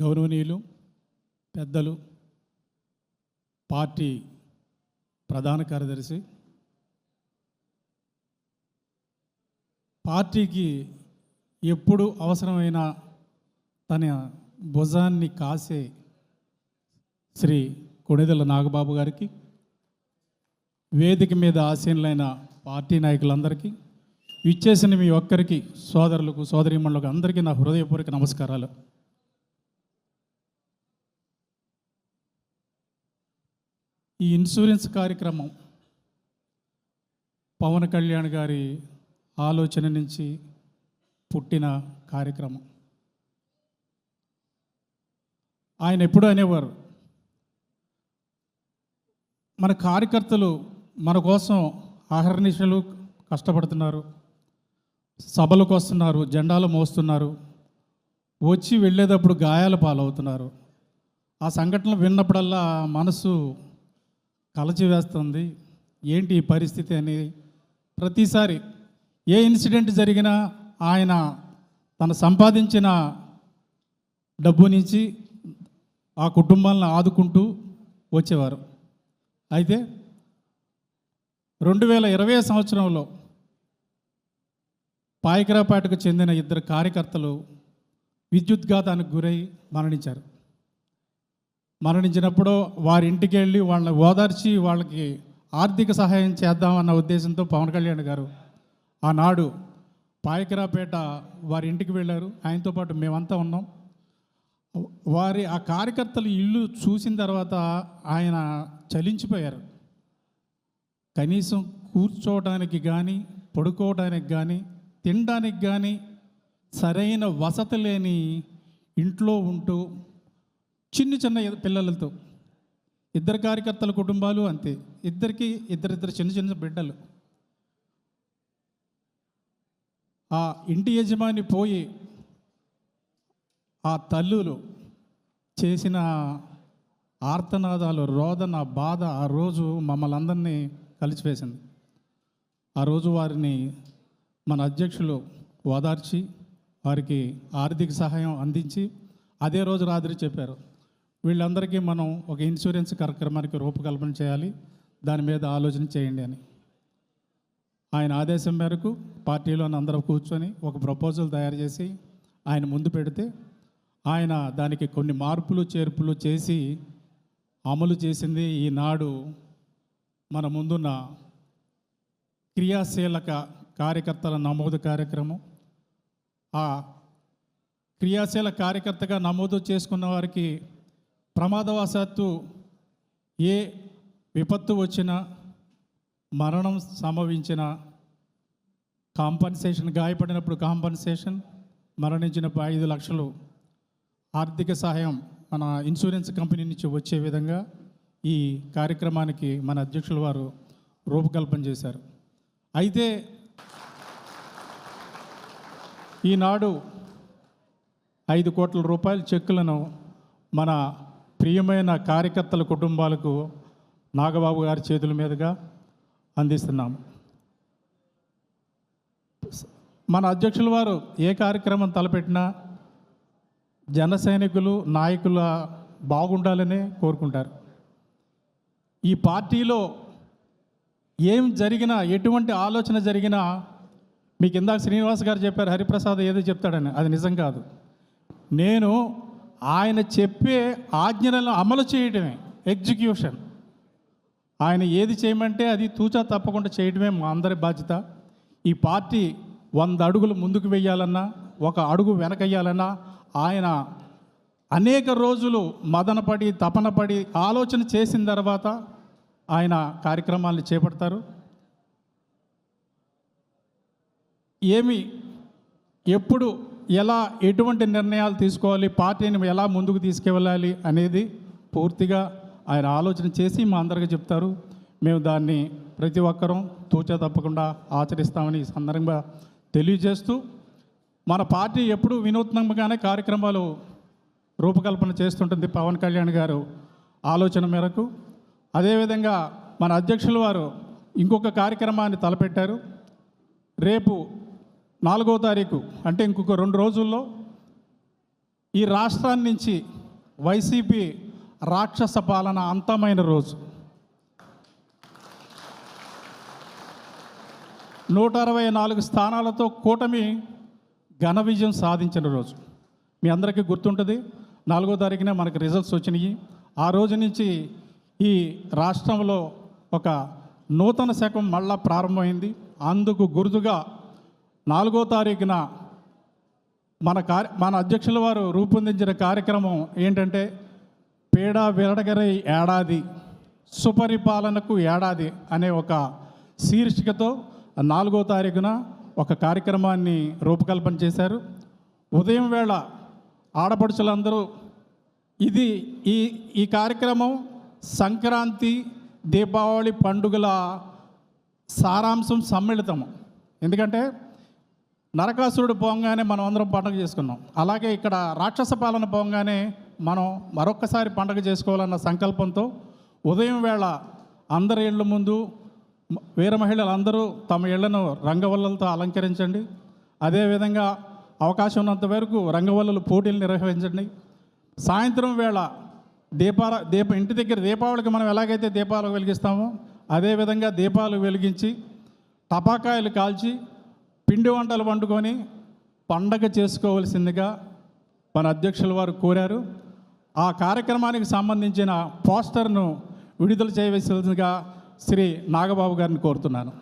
గౌరవనీయులు పెద్దలు పార్టీ ప్రధాన కార్యదర్శి పార్టీకి ఎప్పుడు అవసరమైన తన భుజాన్ని కాసే శ్రీ కొణిదెల నాగబాబు గారికి వేదిక మీద ఆసీనులైన పార్టీ నాయకులందరికీ ఇచ్చేసిన మీ ఒక్కరికి సోదరులకు సోదరీమణులకు అందరికీ నా హృదయపూర్వక నమస్కారాలు. ఈ ఇన్సూరెన్స్ కార్యక్రమం పవన్ కళ్యాణ్ గారి ఆలోచన నుంచి పుట్టిన కార్యక్రమం. ఆయన ఎప్పుడు అనేవారు మన కార్యకర్తలు మన కోసం ఆహర్నిశలు కష్టపడుతున్నారు సభలకు వస్తున్నారు జెండాలు మోస్తున్నారు వచ్చి వెళ్ళేటప్పుడు గాయాల పాలవుతున్నారు. ఆ సంఘటనలు విన్నప్పుడల్లా మనసు కలచివేస్తుంది. ఏంటి ఈ పరిస్థితి అని ప్రతిసారి ఏ ఇన్సిడెంట్ జరిగినా ఆయన తను సంపాదించిన డబ్బు నుంచి ఆ కుటుంబాలను ఆదుకుంటూ వచ్చేవారు. అయితే రెండు వేల ఇరవై సంవత్సరంలో పాయకరాపేటకు చెందిన ఇద్దరు కార్యకర్తలు విద్యుద్ఘాతానికి గురై మరణించారు. మరణించినప్పుడు వారి ఇంటికి వెళ్ళి వాళ్ళని ఓదార్చి వాళ్ళకి ఆర్థిక సహాయం చేద్దామన్న ఉద్దేశంతో పవన్ కళ్యాణ్ గారు ఆనాడు పాయకరాపేట వారి ఇంటికి వెళ్ళారు. ఆయనతో పాటు మేమంతా ఉన్నాం. వారి ఆ కార్యకర్తలు ఇల్లు చూసిన తర్వాత ఆయన చలించిపోయారు. కనీసం కూర్చోవడానికి కానీ పడుకోవడానికి కానీ తినడానికి కానీ సరైన వసతి లేని ఇంట్లో ఉంటూ చిన్న చిన్న పిల్లలతో. ఇద్దరు కార్యకర్తల కుటుంబాలు అంతే. ఇద్దరికి ఇద్దరిద్దరు చిన్న చిన్న బిడ్డలు. ఆ ఇంటి యజమాని పోయి ఆ తల్లులు చేసిన ఆర్తనాదాలు రోదన బాధ ఆ రోజు మమ్మల్ని అందరినీ కలిసివేసింది. ఆ రోజు వారిని మన అధ్యక్షులు ఓదార్చి వారికి ఆర్థిక సహాయం అందించి అదే రోజు రాత్రి చెప్పారు. వీళ్ళందరికీ మనం ఒక ఇన్సూరెన్స్ కార్యక్రమానికి రూపకల్పన చేయాలి. దాని మీద ఆలోచన చేయండి అని. ఆయన ఆదేశం మేరకు పార్టీలోని అందరూ కూర్చొని ఒక ప్రపోజల్ తయారు చేసి ఆయన ముందు పెడితే ఆయన దానికి కొన్ని మార్పులు చేర్పులు చేసి అమలు చేసింది ఈనాడు మన ముందున్న క్రియాశీలక కార్యకర్తల నమోదు కార్యక్రమం. ఆ క్రియాశీల కార్యకర్తగా నమోదు చేసుకున్న వారికి ప్రమాదవశాత్తు ఏ విపత్తు వచ్చినా మరణం సంభవించిన కాంపన్సేషన్ గాయపడినప్పుడు కాంపన్సేషన్ మరణించినప్పుడు ఐదు లక్షలు ఆర్థిక సహాయం మన ఇన్సూరెన్స్ కంపెనీ నుంచి వచ్చే విధంగా ఈ కార్యక్రమానికి మన అధ్యక్షుల వారు రూపకల్పన చేశారు. అయితే ఈనాడు ఐదు కోట్ల రూపాయల చెక్కులను మన ప్రియమైన కార్యకర్తల కుటుంబాలకు నాగబాబు గారి చేతుల మీదుగా అందిస్తున్నాము. మన అధ్యక్షుల వారు ఏ కార్యక్రమం తలపెట్టినా జన సైనికులు నాయకుల బాగుండాలని కోరుకుంటారు. ఈ పార్టీలో ఏం జరిగినా ఎటువంటి ఆలోచన జరిగినా మీకు ఇందాక శ్రీనివాస్ గారు చెప్పారు హరిప్రసాద్ ఏదో చెప్తాడని. అది నిజం కాదు. నేను ఆయన చెప్పే ఆజ్ఞలను అమలు చేయడమే ఎగ్జిక్యూషన్ ఆయన ఏది చేయమంటే అది తూచా తప్పకుండా చేయడమే మా అందరి బాధ్యత. ఈ పార్టీ వంద అడుగులు ముందుకు వెయ్యాలన్నా ఒక అడుగు వెనకయ్యాలన్నా ఆయన అనేక రోజులు మదనపడి తపనపడి ఆలోచన చేసిన తర్వాత ఆయన కార్యక్రమాలను చేపడతారు. ఏమి ఎప్పుడు ఎలా ఎటువంటి నిర్ణయాలు తీసుకోవాలి పార్టీని ఎలా ముందుకు తీసుకెళ్ళాలి అనేది పూర్తిగా ఆయన ఆలోచన చేసి మా అందరికీ చెప్తారు. మేము దాన్ని ప్రతి ఒక్కరూ తూచా తప్పకుండా ఆచరిస్తామని ఈ సందర్భంగా తెలియజేస్తూ మన పార్టీ ఎప్పుడు వినూత్నంగానే కార్యక్రమాలు రూపకల్పన చేస్తుంటుంది పవన్ కళ్యాణ్ గారు ఆలోచన మేరకు. అదేవిధంగా మన అధ్యక్షుల వారు ఇంకొక కార్యక్రమాన్ని తలపెట్టారు. రేపు నాలుగో తారీఖు అంటే ఇంకొక రెండు రోజుల్లో ఈ రాష్ట్రాన్ని నుంచి వైసీపీ రాక్షస పాలన అంతమైన రోజు. నూట అరవై నాలుగు స్థానాలతో కూటమి ఘన విజయం సాధించిన రోజు. మీ అందరికీ గుర్తుంటుంది నాలుగో తారీఖున మనకు రిజల్ట్స్ వచ్చినాయి. ఆ రోజు నుంచి ఈ రాష్ట్రంలో ఒక నూతన శకం మళ్ళా ప్రారంభమైంది. అందుకు గుర్తుగా నాలుగో తారీఖున మన కార్య మన అధ్యక్షుల వారు రూపొందించిన కార్యక్రమం ఏంటంటే పేడ విరడగరై ఏడాది సుపరిపాలనకు ఏడాది అనే ఒక శీర్షికతో నాలుగో తారీఖున ఒక కార్యక్రమాన్ని రూపకల్పన చేశారు. ఉదయం వేళ ఆడపడుచులందరూ ఇది ఈ ఈ కార్యక్రమం సంక్రాంతి దీపావళి పండుగల సారాంశం సమ్మిళితము. ఎందుకంటే నరకాసురుడు పోగానే మనం అందరం పండుగ చేసుకున్నాం. అలాగే ఇక్కడ రాక్షస పాలన పోగానే మనం మరొక్కసారి పండుగ చేసుకోవాలన్న సంకల్పంతో ఉదయం వేళ అందరి ఇళ్ళ ముందు వీర మహిళలు అందరూ తమ ఇళ్ళను రంగవల్లలతో అలంకరించండి. అదేవిధంగా అవకాశం ఉన్నంత వరకు రంగవల్లలు పోటీలు నిర్వహించండి. సాయంత్రం వేళ దీపాల దీప ఇంటి దగ్గర దీపావళికి మనం ఎలాగైతే దీపాలు వెలిగిస్తామో అదేవిధంగా దీపాలు వెలిగించి టపాకాయలు కాల్చి పిండి వంటలు వండుకొని పండగ చేసుకోవలసిందిగా మన అధ్యక్షుల వారు కోరారు. ఆ కార్యక్రమానికి సంబంధించిన పోస్టర్ను విడుదల చేయవలసిందిగా శ్రీ నాగబాబు గారిని కోరుతున్నాను.